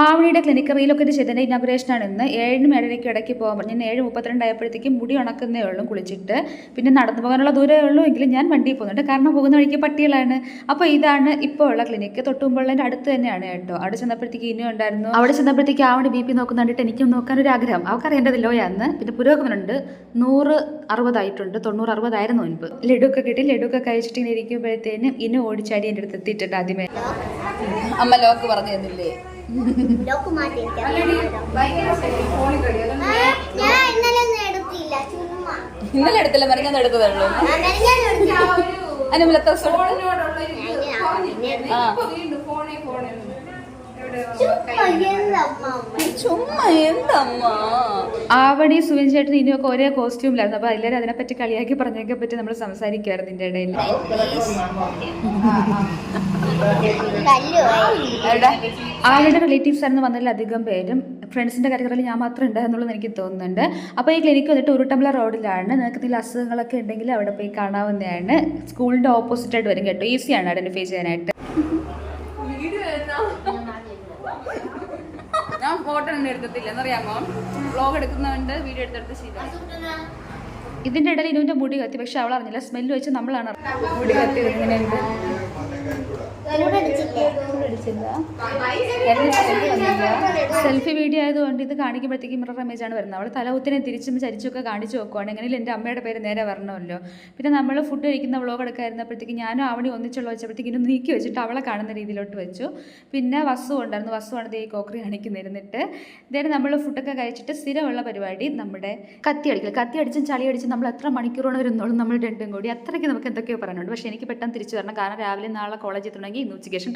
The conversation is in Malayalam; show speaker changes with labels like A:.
A: ആവണിയുടെ ക്ലിനിക്ക് റീലൊക്കേറ്റ് ചെയ്തതിന്റെ ആണ്. ഇന്ന് ഏഴിനും ഏഴരയ്ക്കും ഇടയ്ക്ക് പോകാൻ പറഞ്ഞു. ഞാൻ ഏഴ് മുപ്പത്തിരണ്ടായപ്പോഴത്തേക്കും മുടി ഉണക്കുന്നേ ഉള്ളൂ കുളിച്ചിട്ട്. പിന്നെ നടന്നു പോകാനുള്ള ദൂരമേ ഉള്ളൂ എങ്കിലും ഞാൻ വണ്ടിയിൽ പോകുന്നുണ്ട്. കാരണം പോകുന്ന വഴിക്ക് പട്ടികളാണ്. അപ്പോൾ ഇതാണ് ഇപ്പോൾ ഉള്ള ക്ലിനിക്ക് തൊട്ടുമുമ്പുള്ളതിന്റെ അടുത്ത് തന്നെയാണ് കേട്ടോ. അവിടെ ചെന്നപ്പോഴത്തേക്ക് ഇനിയും ഉണ്ടായിരുന്നു. അവിടെ ചെന്നപ്പോഴത്തേക്ക് ആവണി ബി പി നോക്കുന്ന കണ്ടിട്ട് എനിക്കും നോക്കാനൊരു ആഗ്രഹം. അവർക്ക് ലോയാന്ന് പിന്നെ പുരോഗമനുണ്ട് നൂറ് അറുപതായിട്ടുണ്ട്. തൊണ്ണൂറ് അറുപതായിരുന്നു മുൻപ്. ലഡുക്കെ കിട്ടി. ലഡുക്കെ കഴിച്ചിട്ട് ഇങ്ങനെ ഇരിക്കുമ്പോഴത്തേനും ഇനി ഓടിച്ചാടി എന്റെ അടുത്ത് എത്തിയിട്ടുണ്ട് ആദ്യമേ.
B: അമ്മ ലോക്ക് പറഞ്ഞു തന്നില്ലേ?
C: ഇന്നലെ എടുത്തില്ല
B: മറിഞ്ഞാൽ എടുത്തതേ ഉള്ളൂ. എത്ര.
C: ചുമ്മാ എന്തമ്മ?
A: ആവണി സുവിൻ ചേട്ടൻ ഇനിയൊക്കെ ഒരേ കോസ്റ്റ്യൂമിലായിരുന്നു. അപ്പോൾ എല്ലാവരും അതിനെപ്പറ്റി കളിയാക്കി പറഞ്ഞൊക്കെ പറ്റി നമ്മൾ സംസാരിക്കുമായിരുന്നു ഇതിന്റെ ഇടയിൽ. ആവണിയുടെ റിലേറ്റീവ്സ് ആയിരുന്നു വന്നതിൽ അധികം പേരും ഫ്രണ്ട്സിന്റെ കാറ്റഗറിയിൽ ഞാൻ മാത്രം ഉണ്ടായിരുന്നുള്ളൂ എനിക്ക് തോന്നുന്നുണ്ട്. അപ്പോൾ ഈ ക്ലിനിക്ക് വന്നിട്ട് ഉരുട്ടമ്പല റോഡിലാണ്. നിങ്ങൾക്ക് എന്തെങ്കിലും അസുഖങ്ങളൊക്കെ ഉണ്ടെങ്കിൽ അവിടെ പോയി കാണാവുന്നതാണ്. ഓപ്പോസിറ്റ് ആയിട്ട് വരും കേട്ടോ. ഈസിയാണ് ഐഡന്റിഫൈ ചെയ്യാനായിട്ട്.
B: ഞാൻ ഫോട്ടോ ഒന്നും എടുത്തിട്ടില്ല എന്നറിയാമോ? വ്ളോഗ് എടുക്കുന്നതുകൊണ്ട് വീഡിയോ എടുത്തെടുത്ത് ശീലം.
A: ഇതിന്റെ ഇടയിൽ ഇനുവിന്റെ മുടി കത്തി പക്ഷെ അവൾ അറിഞ്ഞില്ല സ്മെല്ല് വെച്ച് നമ്മളാണ് മുടി കത്തി ഇങ്ങനെയുണ്ട്? സെൽഫി വീഡിയോ ആയതുകൊണ്ട് ഇത് കാണിക്കുമ്പോഴത്തേക്ക് മിറർ ഇമേജ് ആണ് വരുന്നത്. അവൾ തലകുത്തിനെ തിരിച്ചും ചരിച്ചൊക്കെ കാണിച്ചു നോക്കുവാണ് എങ്ങനെയും എന്റെ അമ്മയുടെ പേര് നേരെ വരണമല്ലോ. പിന്നെ നമ്മൾ ഫുഡ് കഴിക്കുന്ന വ്ളോഗ് എടുക്കായിരുന്നപ്പോഴത്തേക്ക് ഞാനും അവണി ഒന്നിച്ചുള്ള വെച്ചപ്പോഴത്തേക്ക് ഇന്ന് നീക്കി വെച്ചിട്ട് അവളെ കാണുന്ന രീതിയിലോട്ട് വെച്ചു. പിന്നെ വസ്തു ഉണ്ടായിരുന്നു. വസ്തുവാണ് ഈ കോക്കറി കാണിക്കുന്നിരുന്നിട്ട്. ഇതേ നമ്മൾ ഫുഡൊക്കെ കഴിച്ചിട്ട് സ്ഥിരമുള്ള പരിപാടി നമ്മുടെ കത്തി അടിക്കൽ. കത്തി അടിച്ചും ചളി അടിച്ചും നമ്മൾ എത്ര മണിക്കൂറോളം ഇരുന്നോളും നമ്മൾ രണ്ടും കൂടി. അത്രയ്ക്ക് നമുക്ക് എന്തൊക്കെയോ പറയാനുണ്ട്. പക്ഷേ എനിക്ക് പെട്ടെന്ന് തിരിച്ചു വരണം. കാരണം രാവിലെ നാളെ കോളേജിൽ എത്തണമെങ്കിൽ ഇന്ന് ഉച്ചയ്ക്ക് ശേഷം